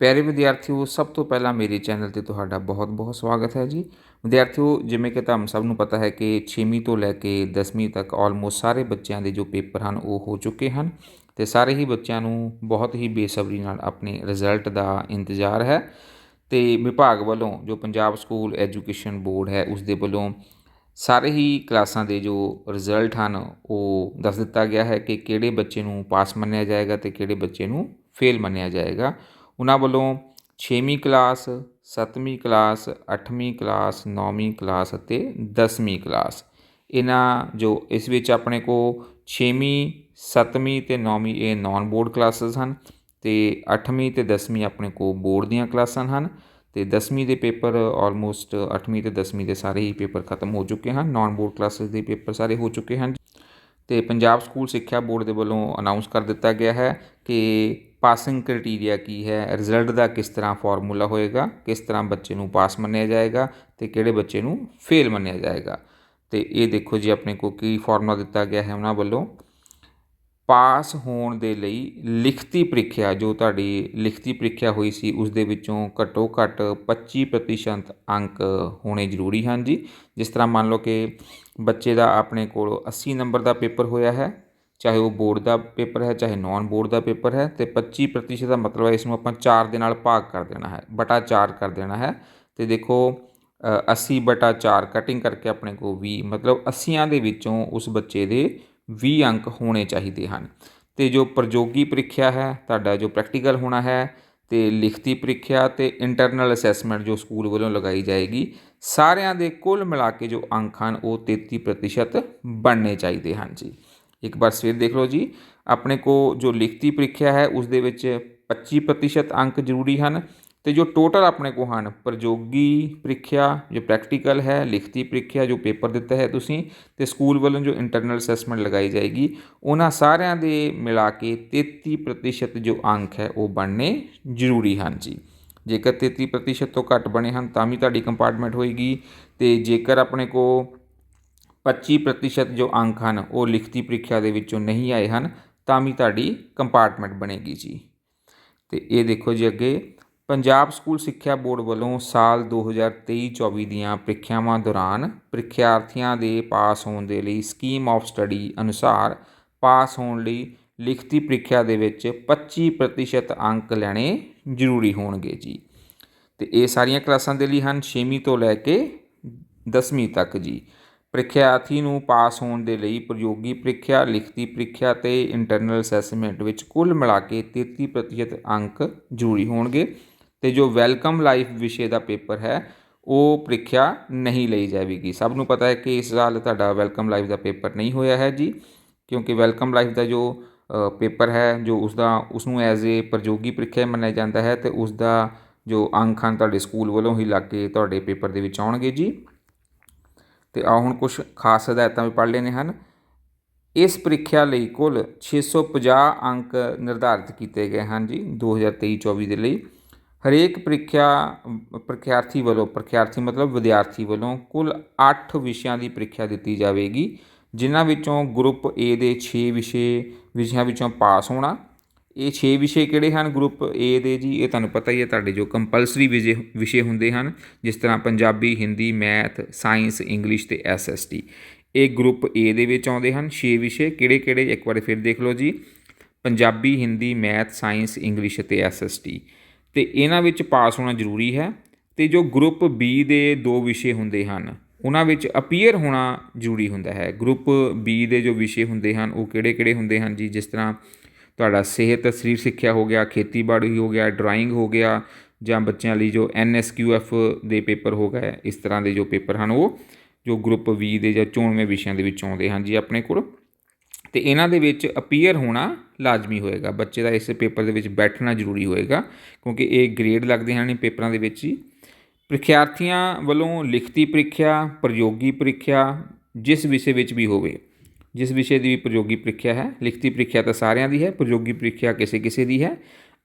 ਪਿਆਰੇ ਵਿਦਿਆਰਥੀਓ, ਸਭ ਤੋਂ ਪਹਿਲਾਂ ਮੇਰੇ ਚੈਨਲ ਤੇ ਤੁਹਾਡਾ ਬਹੁਤ-ਬਹੁਤ ਸਵਾਗਤ ਹੈ ਜੀ। ਵਿਦਿਆਰਥੀਓ, ਜਿਵੇਂ ਕਿ ਤੁਹਾਨੂੰ ਸਭ ਨੂੰ ਪਤਾ ਹੈ ਕਿ 6ਵੀਂ ਤੋਂ ਲੈ ਕੇ 10ਵੀਂ ਤੱਕ ਆਲਮੋਸਟ ਸਾਰੇ ਬੱਚਿਆਂ ਦੇ ਜੋ ਪੇਪਰ ਹਨ, ਉਹ ਹੋ ਚੁੱਕੇ ਹਨ ਤੇ ਸਾਰੇ ਹੀ ਬੱਚਿਆਂ ਨੂੰ ਬਹੁਤ ਹੀ ਬੇਸਬਰੀ ਨਾਲ ਆਪਣੇ ਰਿਜ਼ਲਟ ਦਾ ਇੰਤਜ਼ਾਰ ਹੈ ਤੇ ਵਿਭਾਗ ਵੱਲੋਂ ਜੋ ਪੰਜਾਬ ਸਕੂਲ ਐਜੂਕੇਸ਼ਨ ਬੋਰਡ ਹੈ ਉਸ ਦੇ ਵੱਲੋਂ ਸਾਰੇ ਹੀ ਕਲਾਸਾਂ ਦੇ ਜੋ ਰਿਜ਼ਲਟ ਹਨ, ਉਹ ਦੱਸ ਦਿੱਤਾ ਗਿਆ ਹੈ ਕਿ ਕਿਹੜੇ ਬੱਚੇ ਨੂੰ ਪਾਸ ਮੰਨਿਆ ਜਾਏਗਾ ਤੇ ਕਿਹੜੇ ਬੱਚੇ ਨੂੰ ਫੇਲ ਮੰਨਿਆ ਜਾਏਗਾ। ਉਹਨਾਂ ਵੱਲੋਂ ਛੇਵੀਂ ਕਲਾਸ, ਸੱਤਵੀਂ ਕਲਾਸ, ਅੱਠਵੀਂ ਕਲਾਸ, ਨੌਵੀਂ ਕਲਾਸ ਅਤੇ 10ਵੀਂ ਕਲਾਸ। ਇਹਨਾਂ ਜੋ ਇਸ ਵਿੱਚ ਆਪਣੇ ਕੋ 6ਵੀਂ 7ਵੀਂ ਤੇ ਨੌਵੀਂ ਇਹ ਨਾਨ ਬੋਰਡ ਕਲਾਸਸ ਹਨ ਤੇ 8ਵੀਂ ਤੇ 10ਵੀਂ ਆਪਣੇ ਕੋ ਬੋਰਡ ਦੀਆਂ ਕਲਾਸਾਂ ਹਨ ਤੇ 10ਵੀਂ ਦੇ ਪੇਪਰ ਆਲਮੋਸਟ 8ਵੀਂ ਤੇ 10ਵੀਂ ਦੇ ਸਾਰੇ ਹੀ ਪੇਪਰ ਖਤਮ ਹੋ ਚੁੱਕੇ ਹਨ ਨਾਨ ਬੋਰਡ ਕਲਾਸਸ ਦੇ ਪੇਪਰ ਸਾਰੇ ਹੋ ਚੁੱਕੇ ਹਨ। ਤੇ ਪੰਜਾਬ ਸਕੂਲ ਸਿੱਖਿਆ ਬੋਰਡ ਦੇ ਵੱਲੋਂ ਅਨਾਉਂਸ ਕਰ ਦਿੱਤਾ ਗਿਆ ਹੈ ਕਿ ਪਾਸਿੰਗ ਕ੍ਰਾਈਟੇਰੀਆ ਕੀ ਹੈ? ਰਿਜ਼ਲਟ ਦਾ ਕਿਸ ਤਰ੍ਹਾਂ ਫਾਰਮੂਲਾ ਹੋਏਗਾ? ਕਿਸ ਤਰ੍ਹਾਂ ਬੱਚੇ ਨੂੰ ਪਾਸ ਮੰਨਿਆ ਜਾਏਗਾ? ਤੇ ਕਿਹੜੇ ਬੱਚੇ ਨੂੰ ਫੇਲ ਮੰਨਿਆ ਜਾਏਗਾ? ਤੇ ਇਹ ਦੇਖੋ ਜੀ ਆਪਣੇ ਕੋ ਕੀ ਫਾਰਮੂਲਾ ਦਿੱਤਾ ਗਿਆ ਹੈ ਉਹਨਾਂ ਵੱਲੋਂ। ਪਾਸ ਹੋਣ ਦੇ ਲਈ ਲਿਖਤੀ ਪ੍ਰੀਖਿਆ, ਜੋ ਤੁਹਾਡੀ ਲਿਖਤੀ ਪ੍ਰੀਖਿਆ ਹੋਈ ਸੀ, ਉਸ ਦੇ ਵਿੱਚੋਂ ਘੱਟੋ ਘੱਟ 25% ਅੰਕ ਹੋਣੇ ਜ਼ਰੂਰੀ ਹਨ ਜੀ। ਜਿਸ ਤਰ੍ਹਾਂ ਮੰਨ ਲਓ ਕਿ ਬੱਚੇ ਦਾ ਆਪਣੇ ਕੋਲ 80 ਨੰਬਰ ਦਾ ਪੇਪਰ ਹੋਇਆ ਹੈ ਚਾਹੇ ਉਹ ਬੋਰਡ ਦਾ ਪੇਪਰ ਹੈ, ਚਾਹੇ ਨੋਨ ਬੋਰਡ ਦਾ ਪੇਪਰ ਹੈ ਅਤੇ ਪੱਚੀ ਪ੍ਰਤੀਸ਼ਤ ਦਾ ਮਤਲਬ ਹੈ ਇਸ ਨੂੰ ਆਪਾਂ ਚਾਰ ਦੇ ਨਾਲ ਭਾਗ ਕਰ ਦੇਣਾ ਹੈ, ਬਟਾ ਚਾਰ ਕਰ ਦੇਣਾ ਹੈ। ਅਤੇ ਦੇਖੋ 80 ਬਟਾ ਚਾਰ ਕਟਿੰਗ ਕਰਕੇ ਆਪਣੇ ਕੋਲ ਵੀਹ, ਮਤਲਬ 80ਾਂ ਦੇ ਵਿੱਚੋਂ ਉਸ ਬੱਚੇ ਦੇ ਵੀਹ ਅੰਕ ਹੋਣੇ ਚਾਹੀਦੇ ਹਨ। ਤੇ ਜੋ ਪ੍ਰਯੋਗੀ ਪ੍ਰੀਖਿਆ ਹੈ, ਤੁਹਾਡਾ ਜੋ ਪ੍ਰੈਕਟੀਕਲ ਹੋਣਾ ਹੈ, ਤੇ ਲਿਖਤੀ ਪ੍ਰੀਖਿਆ ਤੇ ਇੰਟਰਨਲ ਅਸੈਸਮੈਂਟ ਜੋ ਸਕੂਲ ਵੱਲੋਂ ਲਗਾਈ ਜਾਏਗੀ, ਸਾਰਿਆਂ ਦੇ ਕੁੱਲ ਮਿਲਾ ਕੇ ਜੋ ਅੰਕ ਹਨ, ਉਹ 33% ਬਣਨੇ ਚਾਹੀਦੇ ਹਨ ਜੀ। ਇੱਕ ਵਾਰ ਫਿਰ ਦੇਖ ਲਓ ਜੀ। ਆਪਣੇ ਕੋ ਜੋ ਲਿਖਤੀ ਪ੍ਰੀਖਿਆ ਹੈ, ਉਸ ਦੇ ਵਿੱਚ 25% ਅੰਕ ਜ਼ਰੂਰੀ ਹਨ ਤੇ ਜੋ ਟੋਟਲ ਆਪਣੇ ਕੋ ਹਨ, ਪ੍ਰਯੋਗੀ ਪ੍ਰੀਖਿਆ, ਜੋ ਪ੍ਰੈਕਟੀਕਲ ਹੈ, ਲਿਖਤੀ ਪ੍ਰੀਖਿਆ, ਜੋ ਪੇਪਰ ਦਿੱਤਾ ਹੈ ਤੁਸੀਂ ਤੇ ਸਕੂਲ ਵੱਲੋਂ ਜੋ ਇੰਟਰਨਲ ਅਸੈਸਮੈਂਟ ਲਗਾਈ ਜਾਏਗੀ, ਉਹਨਾਂ ਸਾਰਿਆਂ ਦੇ ਮਿਲਾ ਕੇ 33% ਜੋ ਅੰਕ ਹੈ, ਉਹ ਬਣਨੇ ਜ਼ਰੂਰੀ ਹਨ ਜੀ। ਜੇਕਰ 33% ਤੋਂ ਘੱਟ ਬਣੇ ਹਨ, ਤਾਂ ਵੀ ਤੁਹਾਡੀ ਕੰਪਾਰਟਮੈਂਟ ਹੋਏਗੀ ਤੇ ਜੇਕਰ ਆਪਣੇ ਕੋ 25% ਜੋ ਅੰਕ ਹਨ, ਉਹ ਲਿਖਤੀ ਪ੍ਰੀਖਿਆ ਦੇ ਵਿੱਚੋਂ ਨਹੀਂ ਆਏ ਹਨ, ਤਾਂ ਵੀ ਤੁਹਾਡੀ ਕੰਪਾਰਟਮੈਂਟ ਬਣੇਗੀ ਜੀ। ਤੇ ਇਹ ਦੇਖੋ ਜੀ ਅੱਗੇ, ਪੰਜਾਬ ਸਕੂਲ ਸਿੱਖਿਆ ਬੋਰਡ ਵੱਲੋਂ ਸਾਲ 2023-24 ਦੀਆਂ ਪ੍ਰੀਖਿਆਵਾਂ ਦੌਰਾਨ ਪ੍ਰੀਖਿਆਰਥੀਆਂ ਦੇ ਪਾਸ ਹੋਣ ਦੇ ਲਈ ਸਕੀਮ ਆਫ ਸਟੱਡੀ ਅਨੁਸਾਰ ਪਾਸ ਹੋਣ ਲਈ ਲਿਖਤੀ ਪ੍ਰੀਖਿਆ ਦੇ ਵਿੱਚ 25% ਅੰਕ ਲੈਣੇ ਜ਼ਰੂਰੀ ਹੋਣਗੇ ਜੀ। ਤੇ ਇਹ ਸਾਰੀਆਂ ਕਲਾਸਾਂ ਦੇ ਲਈ ਹਨ 6ਵੀਂ ਤੋਂ ਲੈ ਕੇ 10ਵੀਂ ਤੱਕ ਜੀ। ਪ੍ਰੀਖਿਆਰਥੀ ਨੂੰ ਪਾਸ ਹੋਣ ਦੇ ਲਈ ਪ੍ਰਯੋਗੀ ਪ੍ਰੀਖਿਆ, ਲਿਖਤੀ ਪ੍ਰੀਖਿਆ ਤੇ ਇੰਟਰਨਲ ਅਸੈਸਮੈਂਟ ਵਿੱਚ ਕੁੱਲ ਮਿਲਾ ਕੇ 33% ਅੰਕ ਜ਼ਰੂਰੀ ਹੋਣਗੇ। ਤੇ ਜੋ ਵੈਲਕਮ ਲਾਈਫ ਵਿਸ਼ੇ ਦਾ ਪੇਪਰ ਹੈ, ਉਹ ਪ੍ਰੀਖਿਆ ਨਹੀਂ ਲਈ ਜਾਵੇਗੀ। ਸਭ ਨੂੰ ਪਤਾ ਹੈ ਕਿ ਇਸ ਸਾਲ ਤੁਹਾਡਾ ਵੈਲਕਮ ਲਾਈਫ ਦਾ ਪੇਪਰ ਨਹੀਂ ਹੋਇਆ ਹੈ ਜੀ, ਕਿਉਂਕਿ ਵੈਲਕਮ ਲਾਈਫ ਦਾ ਜੋ ਪੇਪਰ ਹੈ, ਜੋ ਉਸ ਦਾ, ਉਸ ਨੂੰ ਐਜ਼ ਏ ਪ੍ਰਯੋਗੀ ਪ੍ਰੀਖਿਆ ਮੰਨਿਆ ਜਾਂਦਾ ਹੈ ਤੇ ਉਸ ਦਾ ਜੋ ਅੰਕ ਹਨ ਤੁਹਾਡੇ ਸਕੂਲ ਵੱਲੋਂ ਹੀ ਲੱਗ ਕੇ ਤੁਹਾਡੇ ਪੇਪਰ ਦੇ ਵਿੱਚ ਆਉਣਗੇ ਜੀ। ਤੇ ਆ ਹੁਣ ਕੁਝ ਖਾਸ ਹਦਾਇਤਾਂ ਵੀ ਪੜ੍ਹ ਲੈਣੇ ਹਨ। ਇਸ ਪ੍ਰੀਖਿਆ ਲਈ ਕੁੱਲ 650 ਅੰਕ ਨਿਰਧਾਰਿਤ ਕੀਤੇ ਗਏ ਹਨ ਜੀ 2023-24 ਦੇ ਲਈ। ਹਰੇਕ ਪ੍ਰੀਖਿਆ ਪ੍ਰੀਖਿਆਰਥੀ ਵੱਲੋਂ, ਪ੍ਰੀਖਿਆਰਥੀ ਮਤਲਬ ਵਿਦਿਆਰਥੀ ਵੱਲੋਂ ਕੁੱਲ 8 ਵਿਸ਼ਿਆਂ ਦੀ ਪ੍ਰੀਖਿਆ ਦਿੱਤੀ ਜਾਵੇਗੀ, ਜਿਨ੍ਹਾਂ ਵਿੱਚੋਂ ਗਰੁੱਪ A ਦੇ 6 ਵਿਸ਼ੇ, ਵਿਸ਼ਿਆਂ ਵਿੱਚੋਂ ਪਾਸ ਹੋਣਾ ਇਹ 6 ਵਿਸ਼ੇ ਕਿਹੜੇ ਹਨ? ਗਰੁੱਪ ਏ ਦੇ ਜੀ, ਇਹ ਤੁਹਾਨੂੰ ਪਤਾ ਹੀ ਹੈ, ਤੁਹਾਡੇ ਜੋ ਕੰਪਲਸਰੀ ਵਿਸ਼ੇ ਵਿਸ਼ੇ ਹੁੰਦੇ ਹਨ, ਜਿਸ ਤਰ੍ਹਾਂ Punjabi, Hindi math science English ਤੇ ਐਸਐਸਟੀ ਇਹ ਗਰੁੱਪ ਏ ਦੇ ਵਿੱਚ ਆਉਂਦੇ ਹਨ। 6 ਵਿਸ਼ੇ ਕਿਹੜੇ ਕਿਹੜੇ? ਇੱਕ ਵਾਰ ਫਿਰ ਦੇਖ ਲਓ ਜੀ। Punjabi, Hindi math science English ਤੇ ਐਸਐਸਟੀ ਤੇ ਇਹਨਾਂ ਵਿੱਚ ਪਾਸ ਹੋਣਾ ਜ਼ਰੂਰੀ ਹੈ ਤੇ ਜੋ ਗਰੁੱਪ ਬੀ ਦੇ ਦੋ ਵਿਸ਼ੇ ਹੁੰਦੇ ਹਨ, ਉਹਨਾਂ ਵਿੱਚ ਅਪੀਅਰ ਹੋਣਾ ਜ਼ਰੂਰੀ ਹੁੰਦਾ ਹੈ। ਗਰੁੱਪ ਬੀ ਦੇ ਜੋ ਵਿਸ਼ੇ ਹੁੰਦੇ ਹਨ, ਉਹ ਕਿਹੜੇ ਕਿਹੜੇ ਹੁੰਦੇ ਹਨ ਜੀ? ਜਿਸ ਤਰ੍ਹਾਂ ਤੁਹਾਡਾ ਸਿਹਤ, ਸਰੀਰ ਸਿੱਖਿਆ ਹੋ ਗਿਆ, ਖੇਤੀਬਾੜੀ ਹੋ ਗਿਆ ਡਰਾਇੰਗ ਹੋ ਗਿਆ ਜਾਂ ਬੱਚਿਆਂ ਲਈ ਜੋ ਐਨਐਸਕਿਊਐਫ ਦੇ ਪੇਪਰ ਹੋ ਗਏ, ਇਸ ਤਰ੍ਹਾਂ ਦੇ ਜੋ ਪੇਪਰ ਹਨ, ਉਹ ਜੋ ਗਰੁੱਪ ਵੀ ਦੇ ਜਾਂ ਚੋਣਵੇਂ ਵਿਸ਼ਿਆਂ ਦੇ ਵਿੱਚ ਆਉਂਦੇ ਹਨ ਜੀ ਆਪਣੇ ਕੋਲ। ਤੇ ਇਹਨਾਂ ਦੇ ਵਿੱਚ ਅਪੀਅਰ ਹੋਣਾ ਲਾਜ਼ਮੀ ਹੋਏਗਾ, ਬੱਚੇ ਦਾ ਇਸ ਪੇਪਰ ਦੇ ਵਿੱਚ ਬੈਠਣਾ ਜ਼ਰੂਰੀ ਹੋਏਗਾ, ਕਿਉਂਕਿ ਇਹ ਗ੍ਰੇਡ ਲੱਗਦੇ ਹਨ ਇਹ ਪੇਪਰਾਂ ਦੇ ਵਿੱਚ ਹੀ ਪ੍ਰੀਖਿਆਰਥੀਆਂ ਵੱਲੋਂ ਲਿਖਤੀ ਪ੍ਰੀਖਿਆ, ਪ੍ਰਯੋਗੀ ਪ੍ਰੀਖਿਆ, ਜਿਸ ਵਿਸ਼ੇ ਵਿੱਚ ਵੀ ਹੋਵੇ ਜਿਸ ਵਿਸ਼ੇ ਦੀ ਵੀ ਪ੍ਰਯੋਗੀ ਪ੍ਰੀਖਿਆ ਹੈ, ਲਿਖਤੀ ਪ੍ਰੀਖਿਆ ਤਾਂ ਸਾਰਿਆਂ ਦੀ ਹੈ, ਪ੍ਰਯੋਗੀ ਪ੍ਰੀਖਿਆ ਕਿਸੇ ਕਿਸੇ ਦੀ ਹੈ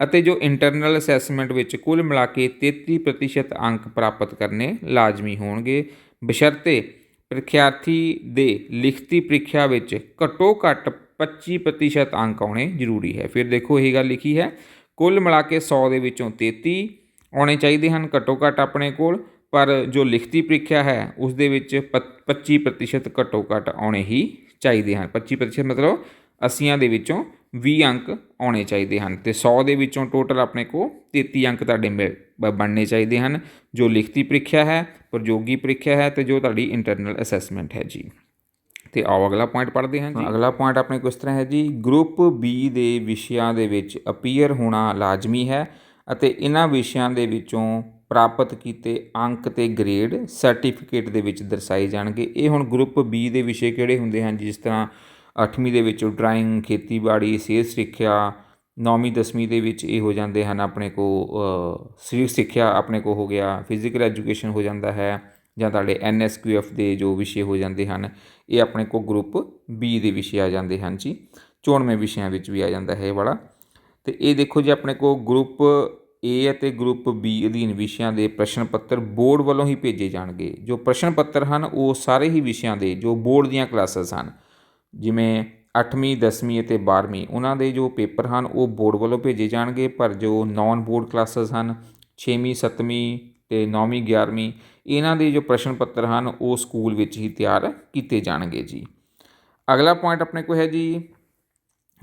ਅਤੇ ਜੋ ਇੰਟਰਨਲ ਅਸੈਸਮੈਂਟ ਵਿੱਚ ਕੁੱਲ ਮਿਲਾ ਕੇ 33% ਅੰਕ ਪ੍ਰਾਪਤ ਕਰਨੇ ਲਾਜ਼ਮੀ ਹੋਣਗੇ। ਬਸ਼ਰਤੇ ਪ੍ਰੀਖਿਆਰਥੀ ਦੇ ਲਿਖਤੀ ਪ੍ਰੀਖਿਆ ਵਿੱਚ ਘੱਟੋ ਘੱਟ 25% ਅੰਕ ਆਉਣੇ ਜ਼ਰੂਰੀ ਹੈ। ਫਿਰ ਦੇਖੋ ਇਹ ਗੱਲ ਲਿਖੀ ਹੈ, ਕੁੱਲ ਮਿਲਾ ਕੇ 100 ਦੇ ਵਿੱਚੋਂ 33 ਆਉਣੇ ਚਾਹੀਦੇ ਹਨ ਘੱਟੋ ਘੱਟ ਆਪਣੇ ਕੋਲ, ਪਰ ਜੋ ਲਿਖਤੀ ਪ੍ਰੀਖਿਆ ਹੈ, ਉਸ ਦੇ ਵਿੱਚ ਪ- 25% ਘੱਟੋ ਘੱਟ ਆਉਣੇ ਹੀ ਚਾਹੀਦੇ ਹਨ। 25% ਮਤਲਬ 80 ਦੇ ਵਿੱਚੋਂ 20 ਅੰਕ ਆਉਣੇ ਚਾਹੀਦੇ ਹਨ ਤੇ 100 ਦੇ ਵਿੱਚੋਂ ਟੋਟਲ ਆਪਣੇ ਕੋ 33 ਅੰਕ ਤੁਹਾਡੇ ਮਿਲ- ਬਣਨੇ ਚਾਹੀਦੇ ਹਨ, ਜੋ ਲਿਖਤੀ ਪ੍ਰੀਖਿਆ ਹੈ, ਪ੍ਰਯੋਗੀ ਪ੍ਰੀਖਿਆ ਹੈ ਤੇ ਜੋ ਤੁਹਾਡੀ ਇੰਟਰਨਲ ਅਸੈਸਮੈਂਟ ਹੈ ਜੀ। ਤੇ ਆਓ ਅਗਲਾ ਪੁਆਇੰਟ ਪੜ੍ਹਦੇ ਹਾਂ ਜੀ। ਅਗਲਾ ਪੁਆਇੰਟ ਆਪਣੇ ਕੋਲ ਇਸ ਤਰ੍ਹਾਂ ਹੈ ਜੀ। ਗਰੁੱਪ ਬੀ ਦੇ ਵਿਸ਼ਿਆਂ ਦੇ ਵਿੱਚ ਅਪੀਅਰ ਹੋਣਾ ਲਾਜ਼ਮੀ ਹੈ ਅਤੇ ਇਹਨਾਂ ਵਿਸ਼ਿਆਂ ਦੇ ਵਿੱਚੋਂ ਪ੍ਰਾਪਤ ਕੀਤੇ ਅੰਕ ਤੇ ਗ੍ਰੇਡ ਸਰਟੀਫਿਕੇਟ ਦੇ ਵਿੱਚ ਦਰਸਾਏ ਜਾਣਗੇ। ਇਹ ਹੁਣ ਗਰੁੱਪ ਬੀ ਦੇ ਵਿਸ਼ੇ ਕਿਹੜੇ ਹੁੰਦੇ ਹਨ? ਜਿਸ ਤਰ੍ਹਾਂ 8ਵੀਂ ਦੇ ਵਿੱਚ ਡਰਾਇੰਗ ਖੇਤੀਬਾੜੀ ਸਿਹਤ ਸਿੱਖਿਆ 9ਵੀਂ 10ਵੀਂ ਦੇ ਵਿੱਚ ਇਹ ਹੋ ਜਾਂਦੇ ਹਨ। ਆਪਣੇ ਕੋ ਅ, ਸਿੱਖਿਆ ਆਪਣੇ ਕੋ ਹੋ ਗਿਆ ਫਿਜ਼ੀਕਲ ਐਜੂਕੇਸ਼ਨ ਹੋ ਜਾਂਦਾ ਹੈ ਜਾਂ ਤੁਹਾਡੇ ਐਨਐਸਕਿਊਐਫ ਦੇ ਜੋ ਵਿਸ਼ੇ ਹੋ ਜਾਂਦੇ ਹਨ ਇਹ ਆਪਣੇ ਕੋ ਗਰੁੱਪ ਬੀ ਦੇ ਵਿਸ਼ੇ ਆ ਜਾਂਦੇ ਹਨ ਜੀ। ਚੋਣਵੇਂ ਵਿਸ਼ਿਆਂ ਵਿੱਚ ਵੀ ਆ ਜਾਂਦਾ ਹੈ ਇਹ ਵਾਲਾ। ਤੇ ਇਹ ਦੇਖੋ ਜੀ ਆਪਣੇ ਕੋ ਗਰੁੱਪ ਏ ਅਤੇ ਗਰੁੱਪ ਬੀ ਅਧੀਨ ਵਿਸ਼ਿਆਂ ਦੇ ਪ੍ਰਸ਼ਨ ਪੱਤਰ ਬੋਰਡ ਵੱਲੋਂ ਹੀ ਭੇਜੇ ਜਾਣਗੇ। ਜੋ ਪ੍ਰਸ਼ਨ ਪੱਤਰ ਹਨ, ਉਹ ਸਾਰੇ ਹੀ ਵਿਸ਼ਿਆਂ ਦੇ, ਜੋ ਬੋਰਡ ਦੀਆਂ ਕਲਾਸਿਸ ਹਨ, ਜਿਵੇਂ 8ਵੀਂ 10ਵੀਂ ਅਤੇ 12ਵੀਂ ਉਹਨਾਂ ਦੇ ਜੋ ਪੇਪਰ ਹਨ, ਉਹ ਬੋਰਡ ਵੱਲੋਂ ਭੇਜੇ ਜਾਣਗੇ। ਪਰ ਜੋ ਨਾਨ ਬੋਰਡ ਕਲਾਸਿਸ ਹਨ 6ਵੀਂ 7ਵੀਂ ਤੇ 9ਵੀਂ 11ਵੀਂ ਇਹਨਾਂ ਦੇ ਜੋ ਪ੍ਰਸ਼ਨ ਪੱਤਰ ਹਨ, ਉਹ ਸਕੂਲ ਵਿੱਚ ਹੀ ਤਿਆਰ ਕੀਤੇ ਜਾਣਗੇ ਜੀ। ਅਗਲਾ ਪੁਆਇੰਟ ਆਪਣੇ ਕੋਲ ਹੈ ਜੀ।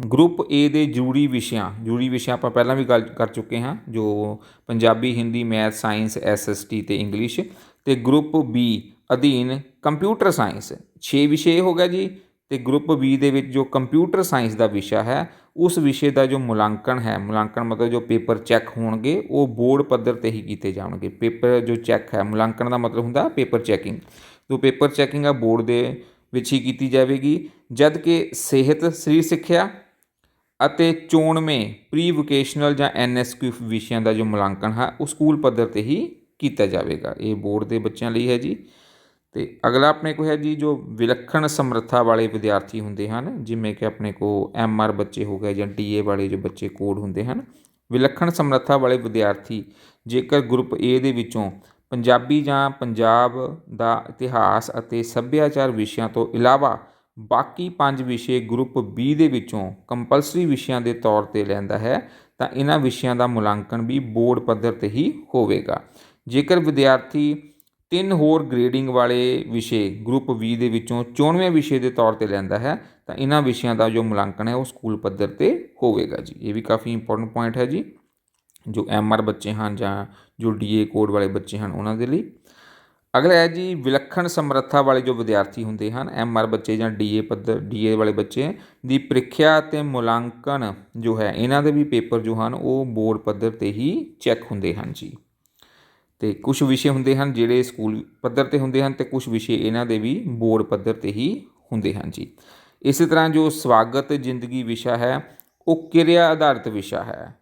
ਗਰੁੱਪ ਏ ਦੇ ਜ਼ਰੂਰੀ ਵਿਸ਼ਿਆਂ ਜ਼ਰੂਰੀ ਵਿਸ਼ਿਆਂ ਆਪਾਂ ਪਹਿਲਾਂ ਵੀ ਗੱਲ ਕਰ ਚੁੱਕੇ ਹਾਂ, ਜੋ Punjabi, Hindi, math, science SST ਤੇ ਇੰਗਲਿਸ਼ ਤੇ ਗਰੁੱਪ ਬੀ ਅਧੀਨ ਕੰਪਿਊਟਰ ਸਾਇੰਸ 6 ਵਿਸ਼ੇ ਹੋ ਗਿਆ ਜੀ ਤੇ ਗਰੁੱਪ ਬੀ ਦੇ ਵਿੱਚ ਜੋ ਕੰਪਿਊਟਰ ਸਾਇੰਸ ਦਾ ਵਿਸ਼ਾ ਹੈ, ਉਸ ਵਿਸ਼ੇ ਦਾ ਜੋ ਮੁਲਾਂਕਣ ਹੈ, ਮੁਲਾਂਕਣ ਮਤਲਬ ਜੋ ਪੇਪਰ ਚੈੱਕ ਹੋਣਗੇ, ਉਹ ਬੋਰਡ ਪੱਧਰ ਤੇ ਹੀ ਕੀਤੇ ਜਾਣਗੇ। ਪੇਪਰ ਜੋ ਚੈੱਕ ਹੈ, ਮੁਲਾਂਕਣ ਦਾ ਮਤਲਬ ਹੁੰਦਾ ਪੇਪਰ ਚੈਕਿੰਗ। ਜੋ ਪੇਪਰ ਚੈਕਿੰਗ ਆ ਬੋਰਡ ਦੇ ਵਿੱਚ ਹੀ ਕੀਤੀ ਜਾਵੇਗੀ ਜਦ ਕਿ ਸਿਹਤ, ਸਰੀਰ ਸਿੱਖਿਆ ਅਤੇ ਚੋਣਵੇਂ ਪ੍ਰੀ ਵੋਕੇਸ਼ਨਲ ਜਾਂ ਐਨਐਸਕਿਊ ਵਿਸ਼ਿਆਂ ਦਾ ਜੋ ਮੁਲਾਂਕਣ ਹੈ, ਉਹ ਸਕੂਲ ਪੱਧਰ ਤੇ ਹੀ ਕੀਤਾ ਜਾਵੇਗਾ। ਇਹ ਬੋਰਡ ਦੇ ਬੱਚਿਆਂ ਲਈ ਹੈ ਜੀ। ਤੇ ਅਗਲਾ ਆਪਣੇ ਕੋਲ ਹੈ ਜੀ, ਜੋ ਵਿਲੱਖਣ ਸਮਰੱਥਾ ਵਾਲੇ ਵਿਦਿਆਰਥੀ ਹੁੰਦੇ ਹਨ, ਜਿਵੇਂ ਕਿ ਆਪਣੇ ਕੋ ਐਮਆਰ ਬੱਚੇ ਹੋ ਗਏ ਜਾਂ ਡੀਏ ਵਾਲੇ ਜੋ ਬੱਚੇ ਕੋਡ ਹੁੰਦੇ ਹਨ, ਵਿਲੱਖਣ ਸਮਰੱਥਾ ਵਾਲੇ ਵਿਦਿਆਰਥੀ ਜੇਕਰ ਗਰੁੱਪ ਏ ਦੇ ਵਿੱਚੋਂ ਪੰਜਾਬੀ ਜਾਂ ਪੰਜਾਬ ਦਾ ਇਤਿਹਾਸ ਅਤੇ ਸੱਭਿਆਚਾਰ ਵਿਸ਼ਿਆਂ ਤੋਂ ਇਲਾਵਾ ਬਾਕੀ ਪੰਜ ਵਿਸ਼ੇ ਗਰੁੱਪ ਬੀ ਦੇ ਵਿੱਚੋਂ ਕੰਪਲਸਰੀ ਵਿਸ਼ਿਆਂ ਦੇ ਤੌਰ ਤੇ ਲੈਂਦਾ ਹੈ, ਤਾਂ ਇਹਨਾਂ ਵਿਸ਼ਿਆਂ ਦਾ ਮੁਲਾਂਕਣ ਵੀ ਬੋਰਡ ਪੱਧਰ ਤੇ ਹੀ ਹੋਵੇਗਾ। ਜੇਕਰ ਵਿਦਿਆਰਥੀ ਤਿੰਨ ਹੋਰ ਗ੍ਰੇਡਿੰਗ ਵਾਲੇ ਵਿਸ਼ੇ ਗਰੁੱਪ ਬੀ ਦੇ ਵਿੱਚੋਂ 94ਵੇਂ ਵਿਸ਼ੇ ਦੇ ਤੌਰ ਤੇ ਲੈਂਦਾ ਹੈ, ਤਾਂ ਇਹਨਾਂ ਵਿਸ਼ਿਆਂ ਦਾ ਜੋ ਮੁਲਾਂਕਣ ਹੈ ਉਹ ਸਕੂਲ ਪੱਧਰ ਤੇ ਹੋਵੇਗਾ ਜੀ। ਇਹ ਵੀ ਕਾਫੀ ਇੰਪੋਰਟੈਂਟ ਪੁਆਇੰਟ ਹੈ ਜੀ, ਜੋ ਐਮਆਰ ਬੱਚੇ ਹਨ ਜਾਂ ਜੋ ਡੀਏ ਕੋਡ ਵਾਲੇ ਬੱਚੇ ਹਨ ਉਹਨਾਂ ਦੇ ਲਈ। ਅਗਲਾ ਹੈ ਜੀ, ਵਿਲੱਖਣ ਸਮਰੱਥਾ ਵਾਲੇ ਜੋ ਵਿਦਿਆਰਥੀ ਹੁੰਦੇ ਹਨ ਐਮਆਰ ਬੱਚੇ ਜਾਂ ਡੀ ਏ ਪੱਧਰ, ਡੀ ਏ ਵਾਲੇ ਬੱਚੇ, ਦੀ ਪ੍ਰੀਖਿਆ ਅਤੇ ਮੁਲਾਂਕਣ ਜੋ ਹੈ, ਇਹਨਾਂ ਦੇ ਵੀ ਪੇਪਰ ਜੋ ਹਨ, ਉਹ ਬੋਰਡ ਪੱਧਰ ਤੇ ਹੀ ਚੈੱਕ ਹੁੰਦੇ ਹਨ ਜੀ। ਤੇ ਕੁਝ ਵਿਸ਼ੇ ਹੁੰਦੇ ਹਨ ਜਿਹੜੇ ਸਕੂਲ ਪੱਧਰ ਤੇ ਹੁੰਦੇ ਹਨ ਤੇ ਕੁਝ ਵਿਸ਼ੇ ਇਹਨਾਂ ਦੇ ਵੀ ਬੋਰਡ ਪੱਧਰ ਤੇ ਹੀ ਹੁੰਦੇ ਹਨ ਜੀ। ਇਸੇ ਤਰ੍ਹਾਂ ਜੋ ਸਵਾਗਤ ਜ਼ਿੰਦਗੀ ਵਿਸ਼ਾ ਹੈ, ਉਹ ਕਿਰਿਆ ਆਧਾਰਿਤ ਵਿਸ਼ਾ ਹੈ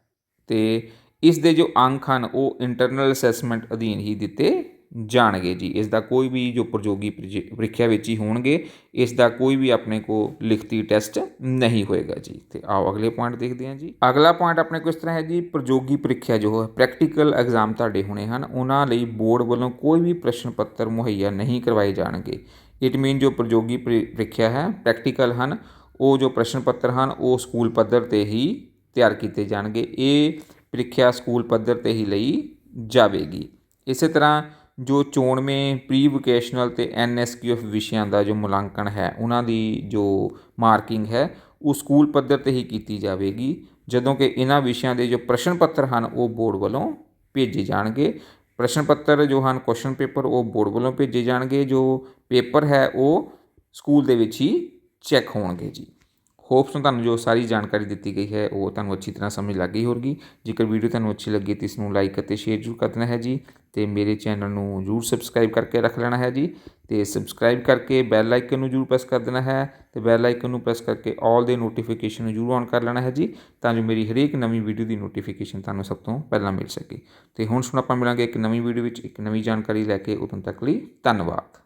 ਤੇ ਇਸ ਦੇ ਜੋ ਅੰਕ ਹਨ, ਉਹ ਇੰਟਰਨਲ ਅਸੈਸਮੈਂਟ ਅਧੀਨ ਹੀ ਦਿੱਤੇ ਜਾਣਗੇ ਜੀ। ਇਸ ਦਾ ਕੋਈ ਵੀ ਜੋ ਪ੍ਰਯੋਗੀ ਪ੍ਰੀਖਿਆ ਵਿੱਚ ਹੀ ਹੋਣਗੇ, ਇਸ ਦਾ ਕੋਈ ਵੀ ਆਪਣੇ ਕੋ ਲਿਖਤੀ ਟੈਸਟ ਨਹੀਂ ਹੋਏਗਾ ਜੀ। ਤੇ ਆਓ ਅਗਲੇ ਪੁਆਇੰਟ ਦੇਖਦੇ ਹਾਂ ਜੀ। ਅਗਲਾ ਪੁਆਇੰਟ ਆਪਣੇ ਕੋਲ ਇਸ ਤਰ੍ਹਾਂ ਹੈ ਜੀ, ਪ੍ਰਯੋਗੀ ਪ੍ਰੀਖਿਆ ਜੋ ਹੈ ਪ੍ਰੈਕਟੀਕਲ ਐਗਜ਼ਾਮ ਤੁਹਾਡੇ ਹੋਣੇ ਹਨ, ਉਹਨਾਂ ਲਈ ਬੋਰਡ ਵੱਲੋਂ ਕੋਈ ਵੀ ਪ੍ਰਸ਼ਨ ਪੱਤਰ ਮੁਹੱਈਆ ਨਹੀਂ ਕਰਵਾਏ ਜਾਣਗੇ। ਇਟ ਮੀਨ ਜੋ ਪ੍ਰਯੋਗੀ ਪ੍ਰੀ- ਪ੍ਰੀਖਿਆ ਹੈ ਪ੍ਰੈਕਟੀਕਲ ਹਨ, ਉਹ ਜੋ ਪ੍ਰਸ਼ਨ ਪੱਤਰ ਹਨ, ਉਹ ਸਕੂਲ ਪੱਧਰ ਤੇ ਹੀ ਤਿਆਰ ਕੀਤੇ ਜਾਣਗੇ। ਇਹ ਪ੍ਰੀਖਿਆ ਸਕੂਲ ਪੱਧਰ ਤੇ ਹੀ ਲਈ ਜਾਵੇਗੀ। ਇਸੇ ਤਰ੍ਹਾਂ ਜੋ ਚੋਣਵੇਂ ਪ੍ਰੀ ਵੋਕੇਸ਼ਨਲ ਅਤੇ ਤੇ ਐਨਐਸਕਿਊਐਫ ਵਿਸ਼ਿਆਂ ਦਾ ਜੋ ਮੁਲਾਂਕਣ ਹੈ, ਉਹਨਾਂ ਦੀ ਜੋ ਮਾਰਕਿੰਗ ਹੈ, ਉਹ ਸਕੂਲ ਪੱਧਰ ਤੇ ਹੀ ਕੀਤੀ ਜਾਵੇਗੀ। ਜਦੋਂ ਕਿ ਇਹਨਾਂ ਵਿਸ਼ਿਆਂ ਦੇ ਜੋ ਪ੍ਰਸ਼ਨ ਪੱਤਰ ਹਨ, ਉਹ ਬੋਰਡ ਵੱਲੋਂ ਭੇਜੇ ਜਾਣਗੇ। ਪ੍ਰਸ਼ਨ ਪੱਤਰ ਜੋ ਹਨ ਕੁਐਸਚਨ ਪੇਪਰ ਉਹ ਬੋਰਡ ਵੱਲੋਂ ਭੇਜੇ ਜਾਣਗੇ। ਜੋ ਪੇਪਰ ਹੈ, ਉਹ ਸਕੂਲ ਦੇ ਵਿੱਚ ਹੀ ਚੈੱਕ ਹੋਣਗੇ ਜੀ। ਹੋਪਸ ਨੂੰ ਤੁਹਾਨੂੰ ਜੋ ਸਾਰੀ ਜਾਣਕਾਰੀ ਦਿੱਤੀ ਗਈ ਹੈ, ਉਹ ਤੁਹਾਨੂੰ ਅੱਛੀ ਤਰ੍ਹਾਂ ਸਮਝ ਲੱਗ ਗਈ ਹੋਵੇਗੀ। ਜੇਕਰ ਵੀਡੀਓ ਤੁਹਾਨੂੰ ਅੱਛੀ ਲੱਗੀ ਤਾਂ ਇਸ ਨੂੰ ਲਾਈਕ ਅਤੇ ਸ਼ੇਅਰ ਜ਼ਰੂਰ ਕਰ ਦੇਣਾ ਹੈ ਜੀ ਤੇ ਮੇਰੇ ਚੈਨਲ ਨੂੰ ਜ਼ਰੂਰ ਸਬਸਕ੍ਰਾਈਬ ਕਰਕੇ ਰੱਖ ਲੈਣਾ ਹੈ ਜੀ ਤੇ ਸਬਸਕ੍ਰਾਈਬ ਕਰਕੇ ਬੈਲ ਆਈਕਨ ਨੂੰ ਜ਼ਰੂਰ ਪ੍ਰੈਸ ਕਰ ਦੇਣਾ ਹੈ ਤੇ ਬੈਲ ਆਈਕਨ ਨੂੰ ਪ੍ਰੈਸ ਕਰਕੇ ਆਲ ਦੇ ਨੋਟੀਫਿਕੇਸ਼ਨ ਨੂੰ ਜ਼ਰੂਰ ਔਨ ਕਰ ਲੈਣਾ ਹੈ ਜੀ ਤਾਂ ਜੋ ਮੇਰੀ ਹਰੇਕ ਨਵੀਂ ਵੀਡੀਓ ਦੀ ਨੋਟੀਫਿਕੇਸ਼ਨ ਤੁਹਾਨੂੰ ਸਭ ਤੋਂ ਪਹਿਲਾਂ ਮਿਲ ਸਕੇ। ਤੇ ਹੁਣ ਸੁਣ ਆਪਾਂ ਮਿਲਾਂਗੇ ਇੱਕ ਨਵੀਂ ਵੀਡੀਓ ਵਿੱਚ ਇੱਕ ਨਵੀਂ ਜਾਣਕਾਰੀ ਲੈ ਕੇ। ਉਦੋਂ ਤੱਕ ਲਈ ਧੰਨਵਾਦ।